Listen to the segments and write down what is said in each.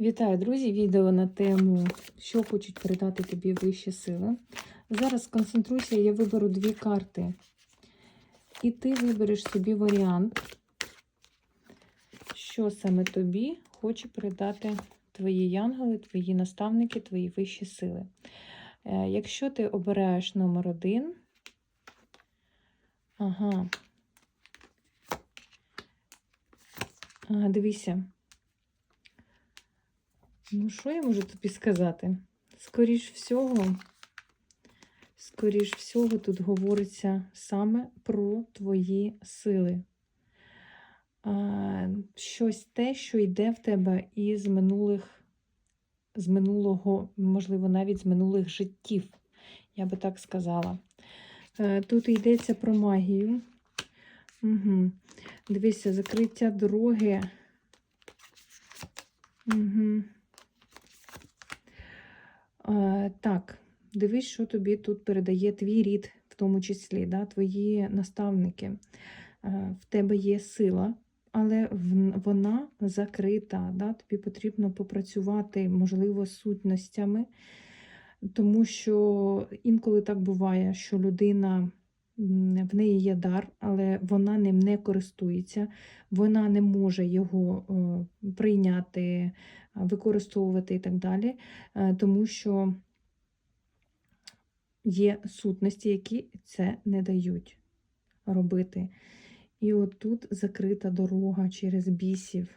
Вітаю, друзі! Відео на тему, що хочуть передати тобі вищі сили. Зараз сконцентруйся, я виберу дві карти. І ти вибереш собі варіант, що саме тобі хоче передати твої янголи, твої наставники, твої вищі сили. Е, Якщо ти обираєш номер один, ага, Ага, дивися. Ну, що я можу тобі сказати? Скоріш всього, скоріш всього, тут говориться саме про твої сили. Щось те, що йде в тебе із минулих, з минулого, можливо, навіть з минулих життів, я би так сказала. Е, Тут йдеться про магію. Угу. Дивися, закриття дороги. Угу. А, так, дивись, що тобі тут передає твій рід, в тому числі, да, твої наставники. В тебе є сила, але вона закрита. Да? Тобі потрібно попрацювати, можливо, сутностями, тому що інколи так буває, що людина. В неї є дар, але вона ним не користується, вона не може його е, прийняти, використовувати і так далі, е, тому що є сутності, які це не дають робити. І от тут закрита дорога через бісів.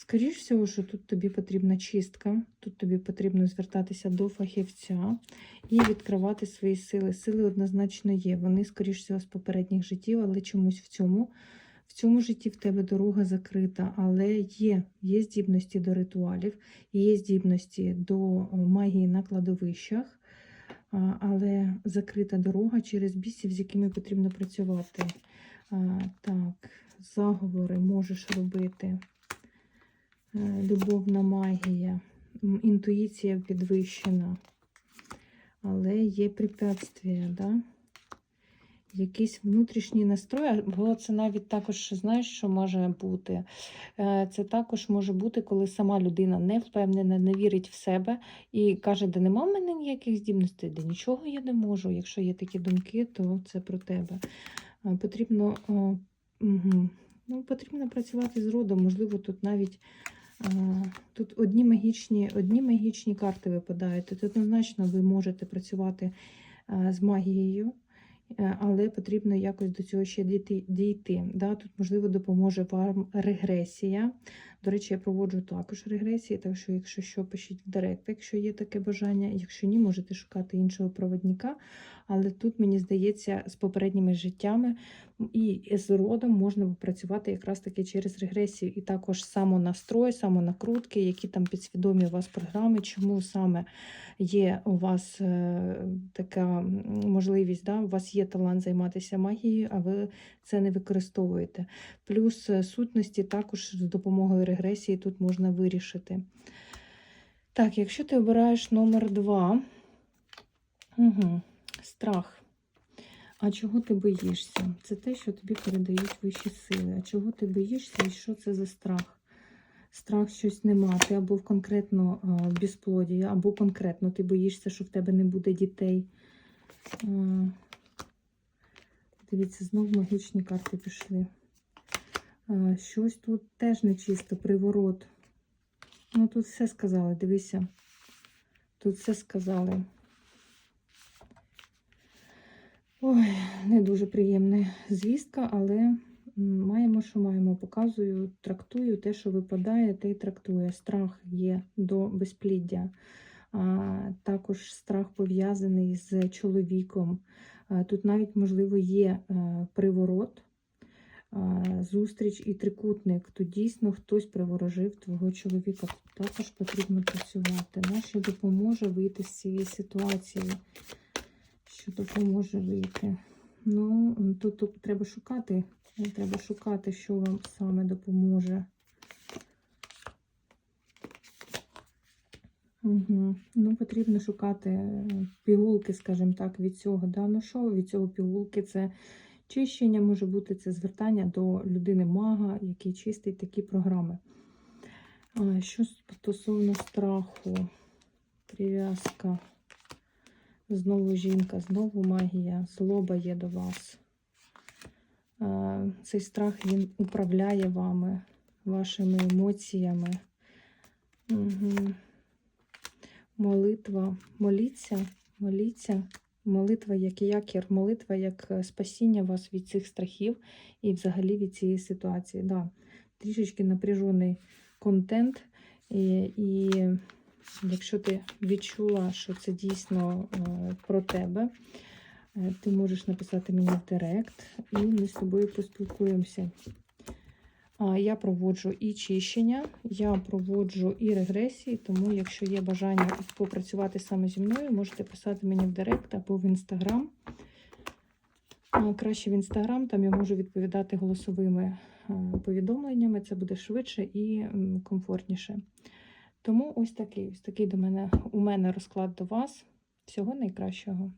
Скоріш всього, що тут тобі потрібна чистка, тут тобі потрібно звертатися до фахівця і відкривати свої сили. Сили однозначно є. Вони, скоріш всього, з попередніх життів, але чомусь в цьому. В цьому житті в тебе дорога закрита, але є, є здібності до ритуалів, є здібності до магії на кладовищах, але закрита дорога через бісів, з якими потрібно працювати. Так, заговори можеш робити. Е, Любовна магія, інтуїція підвищена, але є препятствия, да? Якийсь внутрішній настрой, або це навіть також, знаєш, що може бути. Е, Це також може бути, коли сама людина не впевнена, не вірить в себе і каже, де нема в мене ніяких здібностей, де нічого я не можу. Якщо є такі думки, то це про тебе. Е, Потрібно, угу. ну, потрібно працювати з родом, можливо, тут навіть. Тут одні магічні, одні магічні карти випадають. Тут однозначно ви можете працювати з магією, е, але потрібно якось до цього ще дійти. дійти. Да? Тут, можливо, допоможе вам регресія. До речі, я проводжу також регресії, так що, якщо що, пишіть в директ, якщо є таке бажання. Якщо ні, можете шукати іншого проводника. Але тут, мені здається, з попередніми життями і з родом можна попрацювати якраз таки через регресію. І також самонастрой, самонакрутки, які там підсвідомі у вас програми, чому саме є у вас е, така можливість, да? у вас є талант займатися магією, а ви це не використовуєте. Плюс е, сутності також з допомогою регресії тут можна вирішити. Так, якщо ти обираєш номер 2, угу, страх. А чого ти боїшся? Це те, що тобі передають вищі сили. А чого ти боїшся і що це за страх? Страх щось не мати, або в конкретно а, безплодія, або конкретно ти боїшся, що в тебе не буде дітей. Дивіться, знов магічні карти пішли. Щось тут теж нечисто, приворот. Ну, тут все сказали, дивися. Тут все сказали. Ой, не дуже приємна звістка, але маємо, що маємо. Показую, трактую те, що випадає, те й трактує. Страх є до безпліддя. А, також страх пов'язаний з чоловіком. Тут навіть, можливо, є е, приворот, зустріч і трикутник. Тут дійсно хтось приворожив твого чоловіка. Тут також потрібно працювати. На що допоможе вийти з цієї ситуації що допоможе вийти. Ну, тут, тут треба шукати. Треба шукати, що вам саме допоможе. Угу. Ну, потрібно шукати е, пігулки, скажімо так, від цього. Да? Ну, що від цього пігулки? Це чищення може бути, це звертання до людини-мага, який чистить такі програми. А, що стосовно страху, прив'язка. Знову жінка, знову магія, злоба є до вас. Цей страх він управляє вами, вашими емоціями. Угу. Молитва. Моліться, моліться. Молитва як якір, молитва як е, спасіння вас від цих страхів і взагалі від цієї ситуації. Да, трішечки напряжений контент. І, і якщо ти відчула, що це дійсно е, про тебе, е, ти можеш написати мені в директ, і ми з тобою поспілкуємося. Я проводжу і чищення, я проводжу і регресії, тому якщо є бажання попрацювати саме зі мною, можете писати мені в директ або в інстаграм. Краще в інстаграм, там я можу відповідати голосовими е, повідомленнями. Це буде швидше і комфортніше. Тому ось такий, ось такий до мене у мене розклад до вас. Всього найкращого.